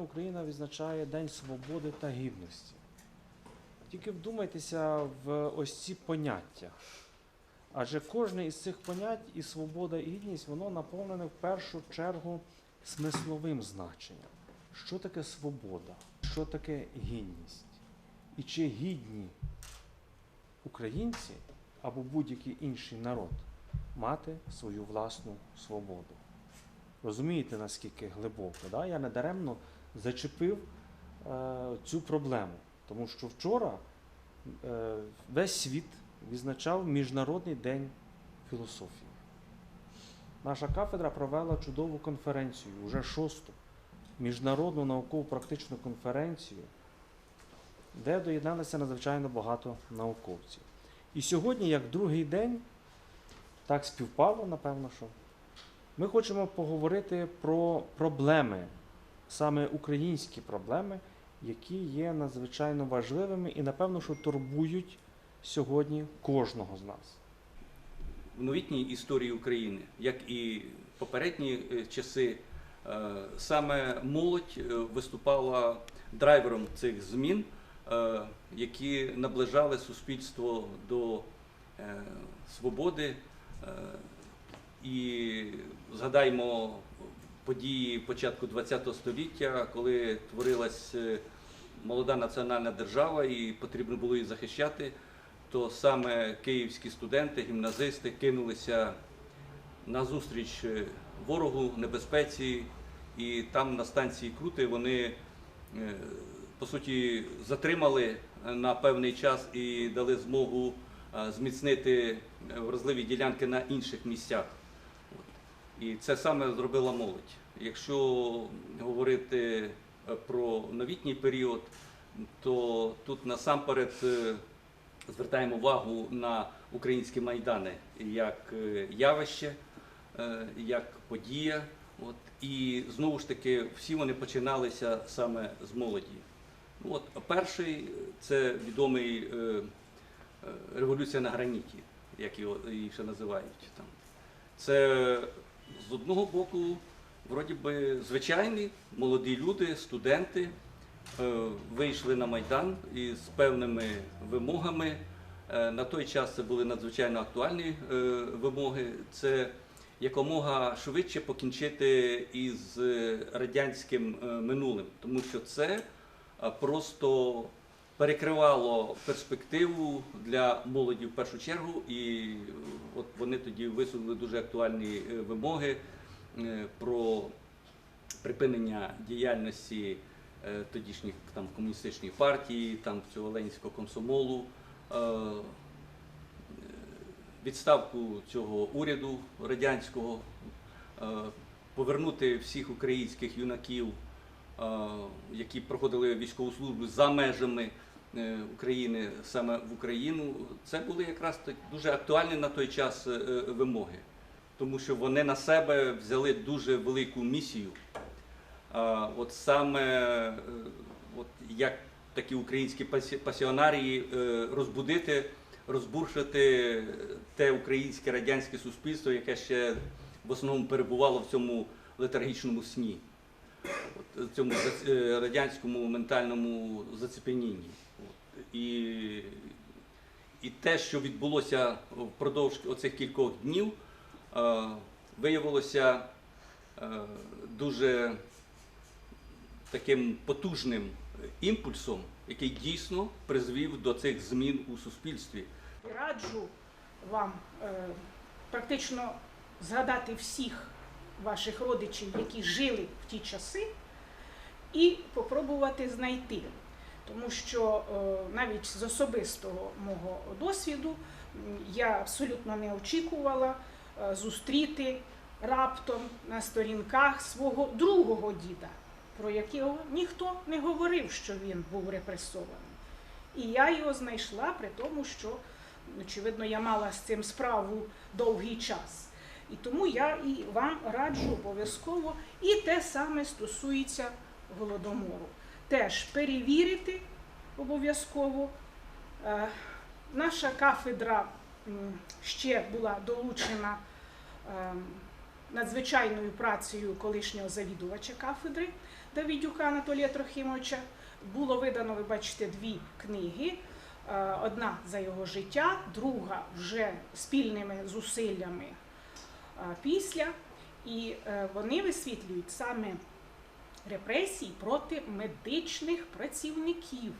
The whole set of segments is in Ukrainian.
сьогодні Україна відзначає День свободи та гідності. Тільки вдумайтеся в ось ці поняття. Адже кожне із цих понять і свобода і гідність, воно наповнене в першу чергу смисловим значенням. Що таке свобода? Що таке гідність? І чи гідні українці або будь-який інший народ мати свою власну свободу? Розумієте, наскільки глибоко? Да? Я недаремно зачепив е, цю проблему, тому що вчора е, весь світ відзначав Міжнародний день філософії. Наша кафедра провела чудову конференцію, уже шосту, міжнародну науково-практичну конференцію, де доєдналося надзвичайно багато науковців. І сьогодні, як другий день, так співпало, напевно, що ми хочемо поговорити про проблеми, саме українські проблеми, які є надзвичайно важливими і, напевно, що турбують сьогодні кожного з нас. в новітній історії України, як і попередні е, часи, е, саме молодь е, виступала драйвером цих змін, які наближали суспільство до свободи. І згадаймо події початку ХХ століття, коли творилась е, молода національна держава і потрібно було її захищати то саме київські студенти, гімназисти кинулися на зустріч е, ворогу, небезпеці, і там на станції Крути вони е, по суті затримали на певний час і дали змогу зміцнити вразливі ділянки на інших місцях. І це саме зробила молодь. Якщо говорити е, про новітній період, то тут насамперед е, звертаємо увагу на українські майдани як е, явище, як подія. От, і знову ж таки, всі вони починалися саме з молоді. От, перший це відомий е, революція на граніті, як його ще називають. Там. Це з одного боку, вроді би, звичайні молоді люди, студенти е, вийшли на Майдан із певними вимогами. Е, На той час це були надзвичайно актуальні е, вимоги. Це якомога швидше покінчити із радянським минулим, тому що це просто перекривало перспективу для молоді в першу чергу, і е, от вони тоді висунули дуже актуальні е, вимоги е, про припинення діяльності тодішніх там комуністичних партій, там цього ленінського комсомолу, відставку цього уряду радянського, повернути всіх українських юнаків, які проходили військову службу за межами України, саме в Україну. Це були якраз дуже актуальні на той час е, е, вимоги, тому що вони на себе взяли дуже велику місію. От саме е, от як такі українські пасіонарії е, розбудити, розбуршити те українське радянське суспільство, яке ще в основному перебувало в цьому летаргічному сні, цьому е, радянському ментальному зацепенінні. І, і те, що відбулося впродовж оцих кількох днів, е, виявилося е, дуже таким потужним імпульсом, який дійсно призвів до цих змін у суспільстві. Раджу вам практично згадати всіх ваших родичів, які жили в ті часи, і попробувати знайти. Тому що е, навіть з особистого мого досвіду я абсолютно не очікувала е, зустріти раптом на сторінках свого другого діда, про якого ніхто не говорив, що він був репресований. І я його знайшла при тому, що очевидно, я мала з цим справу довгий час. І тому я і вам раджу обов'язково, і те саме стосується голодомору. Теж перевірити обов'язково. Е, Наша кафедра ще була долучена ем, надзвичайною працею колишнього завідувача кафедри Давидюка Анатолія Трохимовича. Було видано, ви бачите, дві книги. Е, Одна за його життя, друга вже спільними зусиллями е, після. І е, вони висвітлюють саме репресії проти медичних працівників,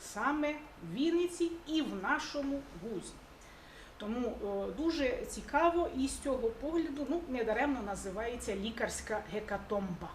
саме в Вінниці і в нашому вузі. Тому е, дуже цікаво і з цього погляду ну, недаремно називається лікарська гекатомба.